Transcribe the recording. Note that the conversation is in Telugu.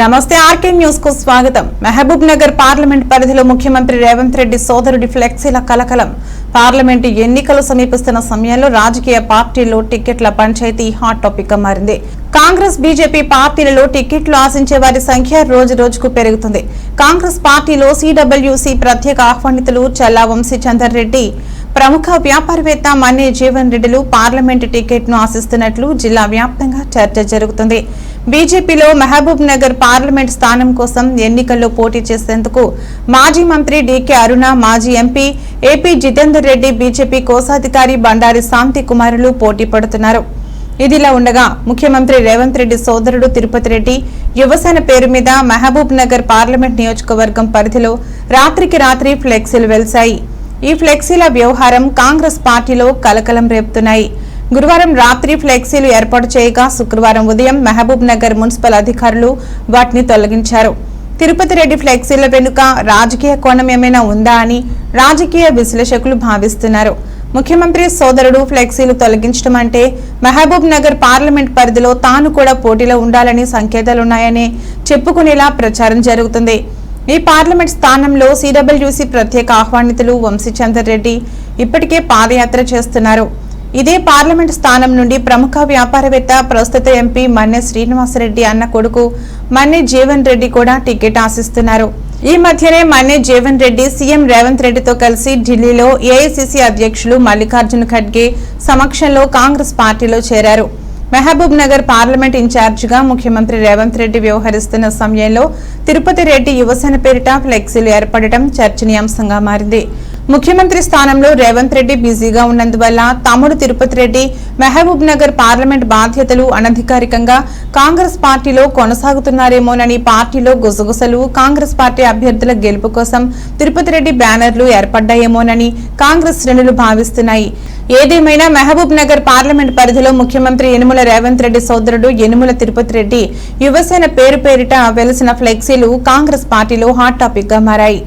నమస్తే ఆర్కే న్యూస్కు స్వాగతం. మహబూబ్ నగర్ పార్లమెంట్ పరిధిలో ముఖ్యమంత్రి రేవంత్ రెడ్డి సోదరుడి ఫ్లెక్సీల కలకలం. పార్లమెంటు ఎన్నికలు సమీపిస్తున్న సమయంలో రాజకీయ పార్టీల్లో టికెట్ల పంచాయతీ హాట్ టాపిక్గా మారింది. కాంగ్రెస్ బీజేపీ పార్టీలలో టికెట్లు ఆశించే వారి సంఖ్య రోజు రోజుకు పెరుగుతుంది. కాంగ్రెస్ పార్టీలో సిడబ్ల్యూసీ ప్రత్యేక ఆహ్వానితులు చల్లా వంశీ చందర్ రెడ్డి ప్రముఖ వ్యాపారవేత్త మన్నే జీవన్ రెడ్డిలు పార్లమెంటు టికెట్ను ఆశిస్తున్నట్లు జిల్లా వ్యాప్తంగా చర్చ జరుగుతుంది. బీజేపీలో మహబూబ్ నగర్ పార్లమెంట్ స్థానం కోసం ఎన్నికల్లో పోటీ చేసేందుకు మాజీ మంత్రి డీకే అరుణ మాజీ MP AP Jitender Reddy BJP కోశాధికారి బండారి శాంతి కుమారులు పోటీ పడుతున్నారు. ఇదిలా ఉండగా ముఖ్యమంత్రి రేవంత్ రెడ్డి సోదరుడు తిరుపతి రెడ్డి యువసేన పేరు మీద మహబూబ్ నగర్ పార్లమెంట్ నియోజకవర్గం పరిధిలో రాత్రికి రాత్రి ఫ్లెక్సీలు వెలిశాయి. ఈ ఫ్లెక్సీల వ్యవహారం కాంగ్రెస్ పార్టీలో కలకలం రేపుతున్నాయి. గురువారం రాత్రి ఫ్లెక్సీలు ఏర్పాటు చేయగా శుక్రవారం ఉదయం మహబూబ్ నగర్ మున్సిపల్ అధికారులు వాటిని తొలగించారు. తిరుపతి రెడ్డి ఫ్లెక్సీల వెనుక రాజకీయ కోణం ఏమైనా ఉందా అని రాజకీయ విశ్లేషకులు భావిస్తున్నారు. ముఖ్యమంత్రి సోదరుడు ఫ్లెక్సీలు తొలగించడం అంటే మహబూబ్ నగర్ పార్లమెంట్ పరిధిలో తాను కూడా పోటీలో ఉండాలని సంకేతాలున్నాయని చెప్పుకునేలా ప్రచారం జరుగుతుంది. ఈ పార్లమెంట్ స్థానంలో సిడబ్ల్యూసీ ప్రత్యేక ఆహ్వానితులు వంశీచందర్ రెడ్డి ఇప్పటికే పాదయాత్ర చేస్తున్నారు. ఇదే పార్లమెంట్ స్థానం నుండి ప్రముఖ వ్యాపారవేత్త ప్రస్తుత ఎంపీ మన్నె శ్రీనివాసరెడ్డి అన్న కొడుకు మన్నె జీవన్ రెడ్డి కూడా టికెట్ ఆశిస్తున్నారు. ఈ మధ్యనే మన్నె జీవన్ రెడ్డి సీఎం రేవంత్ రెడ్డితో కలిసి ఢిల్లీలో ఏఐసిసి అధ్యక్షులు మల్లికార్జున ఖడ్గే సమక్షంలో కాంగ్రెస్ పార్టీలో చేరారు. మహబూబ్ నగర్ పార్లమెంట్ ఇన్ఛార్జిగా ముఖ్యమంత్రి రేవంత్ రెడ్డి వ్యవహరిస్తున్న సమయంలో తిరుపతి రెడ్డి యువసేన పేరిట ఫ్లెక్సీలు ఏర్పడటం చర్చనీయాంశంగా మారింది. ముఖ్యమంత్రి స్థానంలో రేవంత్ రెడ్డి బిజీగా ఉన్నందువల్ల తమ్ముడు తిరుపతి రెడ్డి మహబూబ్ నగర్ పార్లమెంట్ బాధ్యతలు అనధికారికంగా కాంగ్రెస్ పార్టీలో కొనసాగుతున్నారేమోనని పార్టీలో గుసగుసలు కాంగ్రెస్ పార్టీ అభ్యర్థుల గెలుపు కోసం తిరుపతి రెడ్డి బ్యానర్లు ఏర్పడ్డాయేమోనని కాంగ్రెస్ శ్రేణులు భావిస్తున్నాయి. ఏదేమైనా మహబూబ్ నగర్ పార్లమెంట్ పరిధిలో ముఖ్యమంత్రి యనుమల రేవంత్ రెడ్డి సోదరుడు యనుమల తిరుపతి రెడ్డి యువసేన పేరు పేరిట వెలిసిన ఫ్లెక్సీలు కాంగ్రెస్ పార్టీలో హాట్ టాపిక్గా మారాయి.